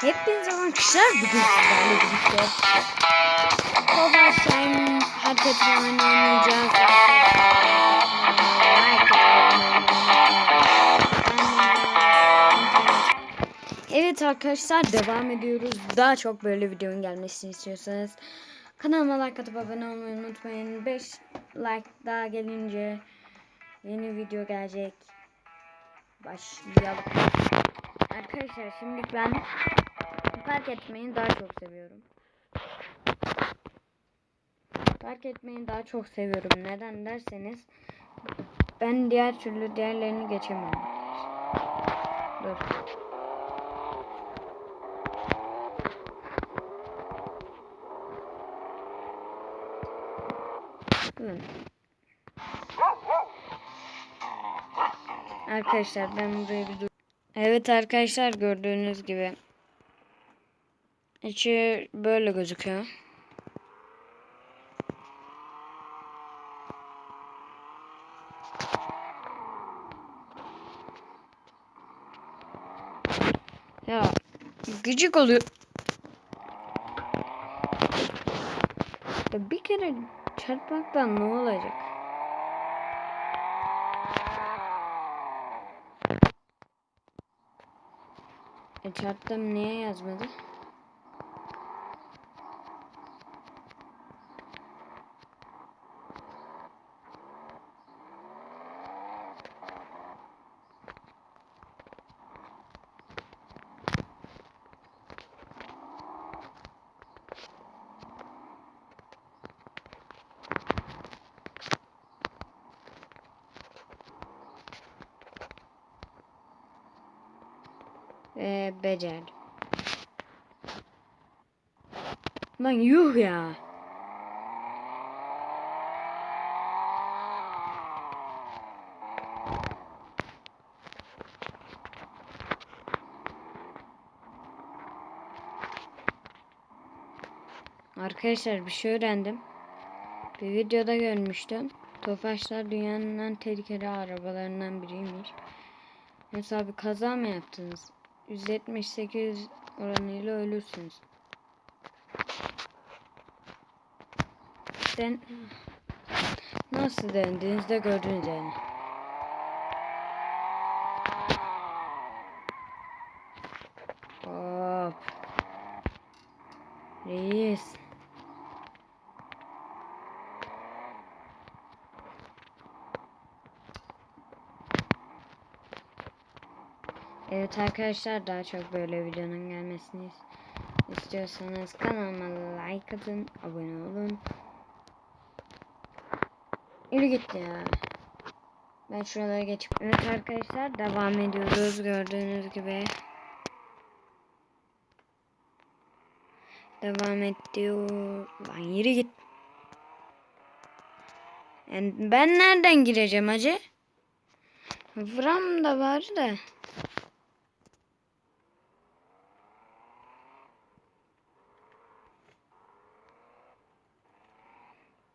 Hepinize arkadaşlar bugün sizlerle birlikte Cover Slime hareketi oynayacağız. Evet arkadaşlar devam ediyoruz. Daha çok böyle videonun gelmesini istiyorsanız kanalıma like atıp abone olmayı unutmayın. 5 like daha gelince yeni video gelecek. Başlayalım. Arkadaşlar şimdi ben Fark etmeyi daha çok seviyorum. Fark etmeyi daha çok seviyorum. Neden derseniz ben diğer türlü diğerlerini geçemem. Dur. Arkadaşlar ben buraya bir dur. Evet arkadaşlar gördüğünüz gibi İçi böyle gözüküyor. Ya gıcık oluyor. Ya bir kere çarpmaktan ne olacak? E çarptım niye yazmadı? Ve becerdim. Lan yuh ya. Arkadaşlar bir şey öğrendim. Bir videoda görmüştüm. Tofaşlar dünyanın en tehlikeli arabalarından biriymiş. Mesela bir kaza mı yaptınız? 178 oranıyla ölürsünüz. Den nasıl dendiğinizde gördünüz yani. Hop. Reis. Evet arkadaşlar daha çok böyle videonun gelmesini istiyorsanız kanalıma like atın, abone olun. Yürü git ya. Ben şuralara geçip Evet arkadaşlar devam ediyoruz gördüğünüz gibi. Devam ediyor. Lan yürü git. Yani ben nereden gireceğim acı? Vuram da var da.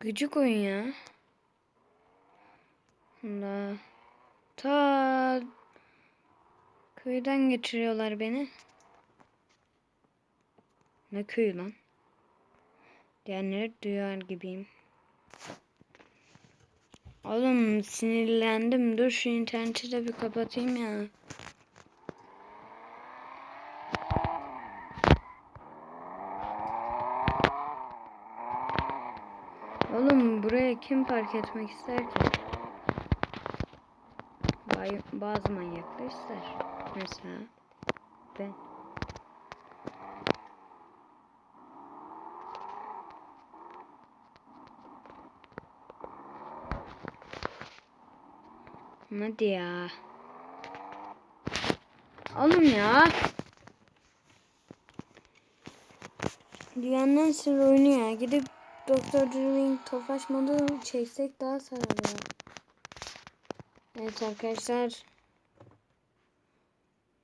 Gıcık oyun ya. Allah. Ta köyden getiriyorlar beni. Ne köyü lan? Diyenleri duyar gibiyim. Oğlum sinirlendim. Dur şu interneti de bir kapatayım ya. Oğlum buraya kim park etmek ister ki? Bazı manyaklar ister. Mesela ben. Hadi ya. Oğlum ya. Dünyanın sır oyunu ya. Gidip Doktor Drilling Tofaş modu çeksek daha ya. Evet arkadaşlar.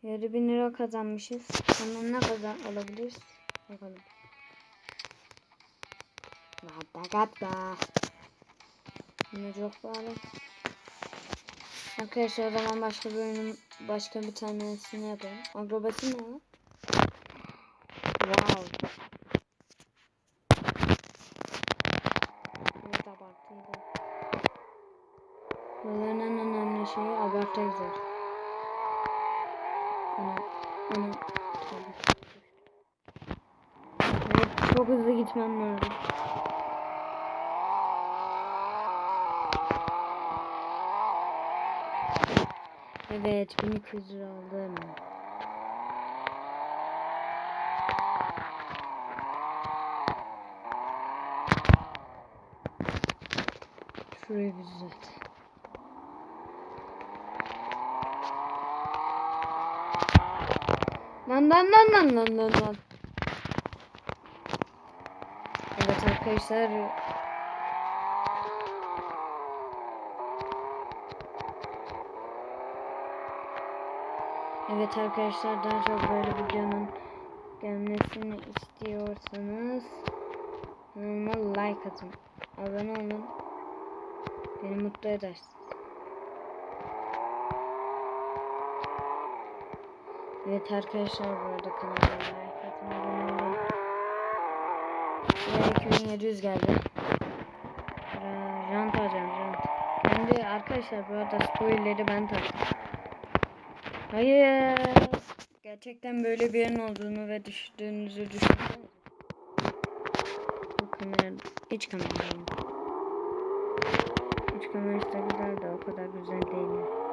Yarı bin lira kazanmışız. Ondan ne kadar alabiliriz? Bakalım. Gatta gatta. Yine çok pahalı. Arkadaşlar o zaman başka bir oyunun başka bir tanesini yapalım. Akrobasi ne? Wow. Evet abartıydı. Bunların en önemli Ana, ana. Tabii. Evet, çok hızlı gitmem lazım. Evet, 1200 lira aldım. Şurayı bir düzelt. Lan lan lan lan lan lan lan. Evet arkadaşlar. Evet arkadaşlar daha çok böyle videonun gelmesini istiyorsanız kanalıma like atın. Abone olun. Beni mutlu edersiniz. Evet arkadaşlar bu arada kanalıma like atın. Abone olun. Şuraya 2700 geldi. Şuraya Jant alacağım jant. Kendi arkadaşlar bu arada spoilerleri ben taktım. Hayır. Gerçekten böyle bir yerin olduğunu ve düştüğünüzü düşünsenize. Bu kamera, iç kamera. yani. İç kamerası da güzel de o kadar güzel değil.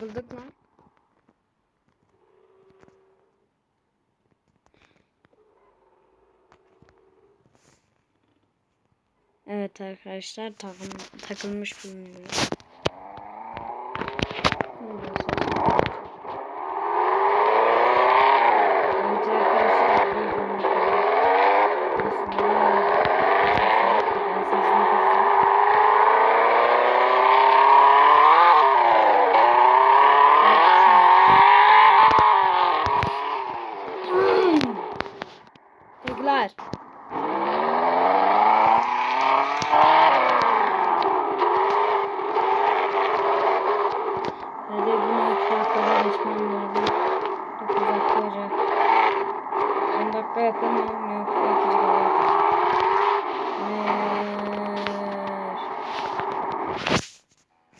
Takıldık lan. Evet arkadaşlar takım, takılmış bulunuyoruz. Evet arkadaşlar videonun kadar. Aslında ben sesini kıstım. Tekrar. Hadi bunu 2 dakikada geçmem lazım. 9 dakika olacak. 10 dakika yapamıyorum yoksa 2 dakika.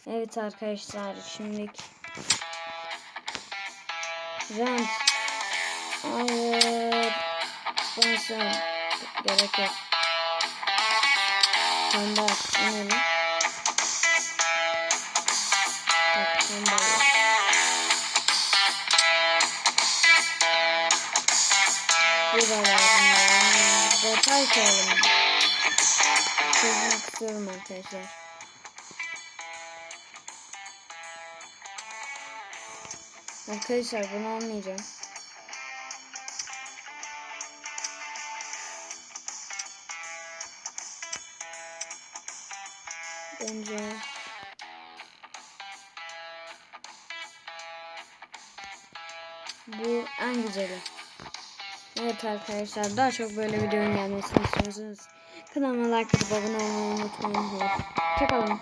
Evet arkadaşlar şimdi Hayır Sponsor Gerek yok. Standart inelim Bak standart Bu da lazım istiyorum arkadaşlar. Arkadaşlar bunu almayacağım. Bence bu en güzeli. Evet arkadaşlar daha çok böyle videonun gelmesini istiyorsanız kanalıma like atıp abone olmayı unutmayın. Hoşçakalın.